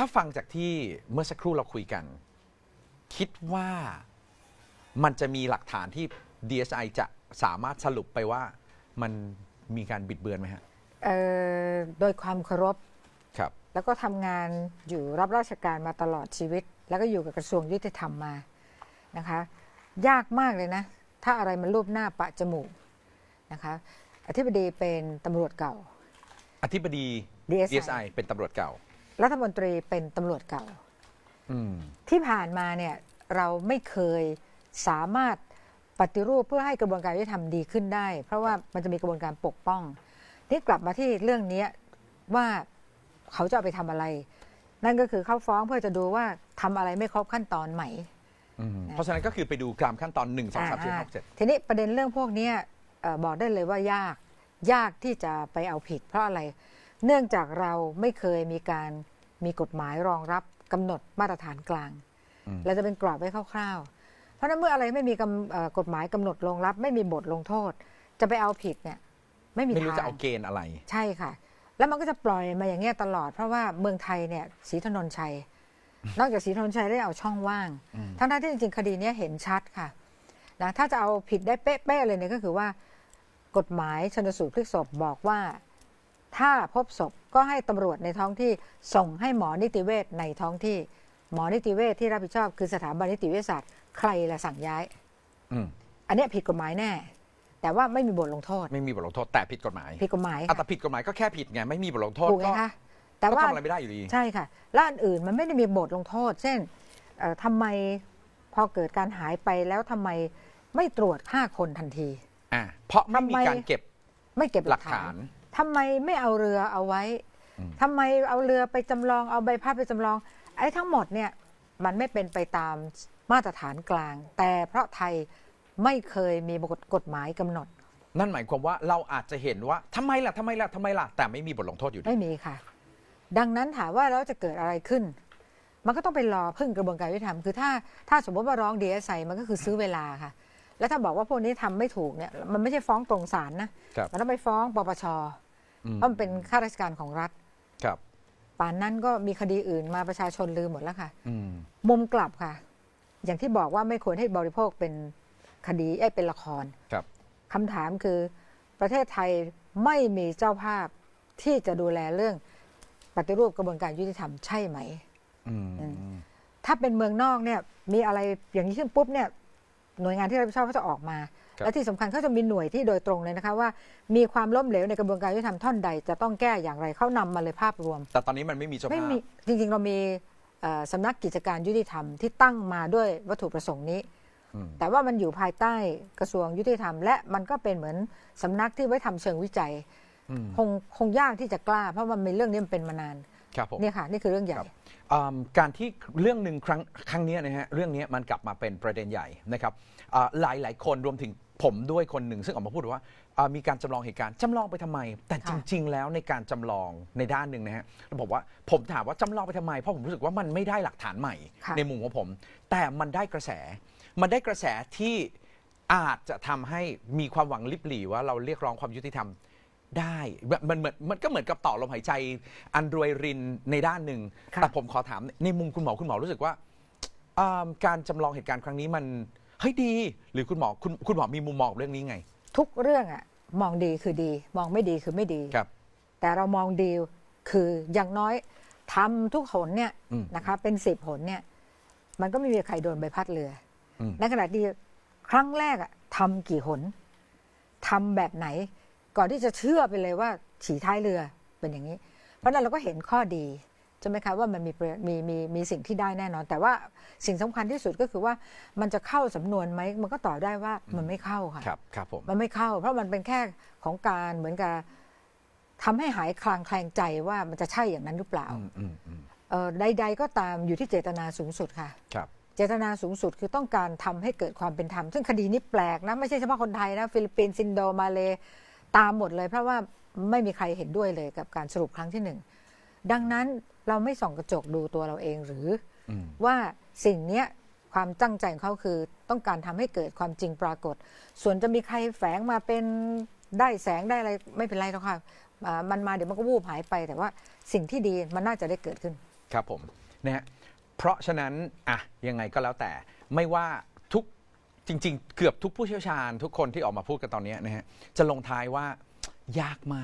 ถ้าฟังจากที่เมื่อสักครู่เราคุยกัน คิดว่ามันจะมีหลักฐานที่ DSI จะสามารถสรุปไปว่ามันมีการบิดเบือนไหมฮะเอ่อโดยความเคารพ ครับ แล้วก็ทำงานอยู่รับราชการมาตลอดชีวิต แล้วก็อยู่กับกระทรวงยุติธรรมมานะคะ ยากมากเลยนะ ถ้าอะไรมันรูปหน้าปะจมูกนะคะอธิบดีเป็นตำรวจเก่า อธิบดี DSI DSI เป็นตำรวจเก่า รัฐมนตรีเป็นตำรวจเก่าอืมที่ผ่านมาเนี่ยเราไม่เคยสามารถปฏิรูปเพื่อให้กระบวนการยุติธรรมดีขึ้นได้ เพราะว่ามันจะมีกระบวนการปกป้อง นี่กลับมาที่เรื่องนี้ว่าเขาจะเอาไปทำอะไร นั่นก็คือเขาฟ้องเพื่อจะดูว่าทำอะไรไม่ครบขั้นตอนไหมอืมเพราะฉะนั้นก็คือไปดูตามขั้นตอน1 2 3 4อ่า5 6ทีนี้ประเด็นเรื่องพวกเนี้ยเอ่อบอกได้เลยว่ายากยากที่จะไปเอาผิด เพราะอะไร เนื่องจากเราไม่เคยมีการมีกฎหมายรองรับกำหนดมาตรฐานกลางอืมเราจะเป็นกรอบไว้คร่าวๆ เพราะฉะนั้นเมื่ออะไรไม่มีกำเอ่อกฎหมายกำหนดรองรับ ไม่มีบทลงโทษ จะไปเอาผิดเนี่ย ไม่มี7ไม่รู้ทางจะเอาเกณฑ์อะไร ใช่ค่ะ แล้วมันก็จะปล่อยมาอย่างเงี้ยตลอดเพราะว่าเมืองไทยเนี่ยศรีถนนชัย นอกจากศรีถนนชัยได้เอาช่องว่างอืมทั้งๆที่จริงๆคดีเนี้ยเห็นชัดค่ะนะถ้าจะเอาผิดได้เป๊ะๆเลยเนี่ยก็คือว่ากฎหมายชนสูตรพลิกศพบอกว่า ถ้าพบศพก็ให้ตำรวจในท้องที่ส่งให้หมอนิติเวชในท้องที่ หมอนิติเวชที่รับผิดชอบคือสถาบันนิติวิทยาศาสตร์ใครละสั่งย้ายอืมอันเนี้ยผิดกฎหมายแน่ แต่ว่าไม่มีบทลงโทษ ไม่มีบทลงโทษแต่ผิดกฎหมายผิดกฎหมายอะค่ะแต่ผิดกฎหมายก็แค่ผิดไงไม่มีบทลงโทษถูกไงก็คะแต่ก็ว่าทำอะไรไม่ได้อยู่ดีใช่ค่ะแล้วอันอื่นมันไม่ได้มีบทลงโทษ เช่นเอ่อทำไมพอเกิดการหายไปแล้วทำไมไม่ตรวจฆ่าคนทันทีอ่าเพราะไม่มีทำไมการเก็บไม่เก็บหหลัลักกฐาฐานน ทำไมไม่เอาเรือเอาไว้อืมทำไมเอาเรือไปจำลอง เอาใบพัดไปจำลอง ไอ้ทั้งหมดเนี่ยมันไม่เป็นไปตามมาตรฐานกลาง แต่เพราะไทยไม่เคยมีบทกฎหมายกำหนด นั่นหมายความว่าเราอาจจะเห็นว่าทำไมล่ะทำไมล่ะทำไมล่ะ แต่ไม่มีบทลงโทษอยู่ดีไม่มีค่ะ ดังนั้นถามว่าแล้วจะเกิดอะไรขึ้น มันก็ต้องไปรอพึ่งกระบวนการยุติธรรมคือถ้าถ้าสมมติว่าร้องดีเอสไมันก็คือซื้อเวลาค่ะ แล้วถ้าบอกว่าพวกนี้ทำไม่ถูกเนี่ยมันไม่ใช่ฟ้องตรงศาลนะครับมันต้องไปฟ้องปปชอืม เพราะมันเป็นข้าราชการของรัฐ ครับ ป่านนั้นก็มีคดีอื่นมาประชาชนลืมหมดแล้วค่ะ อืม มุมกลับค่ะ อย่างที่บอกว่าไม่ควรให้บริโภคเป็นคดีไอ้ยเป็นละครครับ คำถามคือประเทศไทยไม่มีเจ้าภาพที่จะดูแลเรื่องปฏิรูปกระบวนการยุติธรรมใช่ไหม อืมอืมถ้าเป็นเมืองนอกเนี่ยมีอะไรอย่างนี้ขึ้นปุ๊บเนี่ยหน่วยงานที่รับผิดชอบเขาจะออกมา และที่สำคัญเขาจะมีหน่วยที่โดยตรงเลยนะคะว่า มีความล้มเหลวในกระบวนการยุติธรรมท่อนใด จะต้องแก้อย่างไรเขานำมาเลยภาพรวม แต่ตอนนี้มันไม่มีเจ้าไม่ภาพมีจริงๆ เรามีเอ่อสำนักกิจการยุติธรรมที่ตั้งมาด้วยวัตถุประสงค์นี้อืมแต่ว่ามันอยู่ภายใต้กระทรวงยุติธรรม และมันก็เป็นเหมือนสำนักที่ไว้ทำเชิงวิจัยอืมคงคงยากที่จะกล้า เพราะมันมีเรื่องนี้มันเป็นมานานครับผมเนี่ยค่ะ นี่คือเรื่องใหญ่ครับอืมการที่เรื่องหนึ่งครั้งครั้งเนี้ยนะฮะเรื่องเนี้ยมันกลับมาเป็นประเด็นใหญ่นะครับอ่าหลายหลายคนรวมถึง ผมด้วยคนหนึ่งซึ่งออกมาพูดว่าอ่ามีการจำลองเหตุการณ์จำลองไปทำไม แต่จค่ะริง ๆ แล้วในการจำลองในด้านหนึ่งนะฮะผมว่าผมถามว่าจำลองไปทำไม เพราะผมรู้สึกว่ามันไม่ได้หลักฐานใหม่ค่ะในมุมของผม แต่มันได้กระแส มันได้กระแสที่อาจจะทำให้มีความหวังลิบหลีว่าเราเรียกร้องความยุติธรรมได้มันเหมือนมันก็เหมือนกับต่อลมหายใจ อันรวยรินในด้านหนึ่งค่ะแต่ผมขอถามในมุมคุณหมอคุณหมอรู้สึกว่าอ่าการจำลองเหตุการณ์ครั้งนี้มัน เฮ้ยดี หรือคุณหมอคุณคุณหมอมีมุมมองเรื่องนี้ไง ทุกเรื่องอะมองดีคือดี มองไม่ดีคือไม่ดี ครับ แต่เรามองดีคืออย่างน้อยทำทุกหนเนี่ยอืมนะคะ เป็นสิบหนเนี่ย มันก็ไม่มีใครโดนใบพัดเรืออม ในขณะที่ครั้งแรกอะทำกี่หนทำแบบไหน ก่อนที่จะเชื่อไปเลยว่าฉีท้ายเรือเป็นอย่างนี้ เพราะฉะนั้นเราก็เห็นข้อดี ใช่ไหมคะว่ามันมีประมีมีมีสิ่งที่ได้แน่นอน แต่ว่าสิ่งสำคัญที่สุดก็คือว่ามันจะเข้าสำนวนไหมมันก็ตอบได้ว่ามันไม่เข้าค่ะครับครับผมมันไม่เข้า เพราะมันเป็นแค่ของการเหมือนกับทำให้หายคลางแคลงใจว่ามันจะใช่อย่างนั้นหรือเปล่าอืมอืมอืมเอ่อใด ๆ ก็ตามอยู่ที่เจตนาสูงสุดค่ะครับเจตนาสูงสุดคือต้องการทำให้เกิดความเป็นธรรม ซึ่งคดีนี้แปลกนะ ไม่ใช่เฉพาะคนไทยนะ ฟิลิปปินส์ซินโดมาเล ตามหมดเลย เพราะว่าไม่มีใครเห็นด้วยเลยกับการสรุปครั้งที่หนึ่ง ดังนั้นเราไม่ส่องกระจกดูตัวเราเองหรืออืมว่าสิ่งเนี้ยความตั้งใจของเขาคือต้องการทำให้เกิดความจริงปรากฏ ส่วนจะมีใครแฝงมาเป็นได้แสงได้อะไรไม่เป็นไรหรอกค่ะอ่ามันมาเดี๋ยวมันก็วูบหายไป แต่ว่าสิ่งที่ดีมันน่าจะได้เกิดขึ้น ครับผมนะฮะเพราะฉะนั้นอะยังไงก็แล้วแต่ไม่ว่าทุกจริง ๆ เกือบทุกผู้เชี่ยวชาญ ทุกคนที่ออกมาพูดกันตอนเนี้ยนะฮะจะลงท้ายว่ายากมาก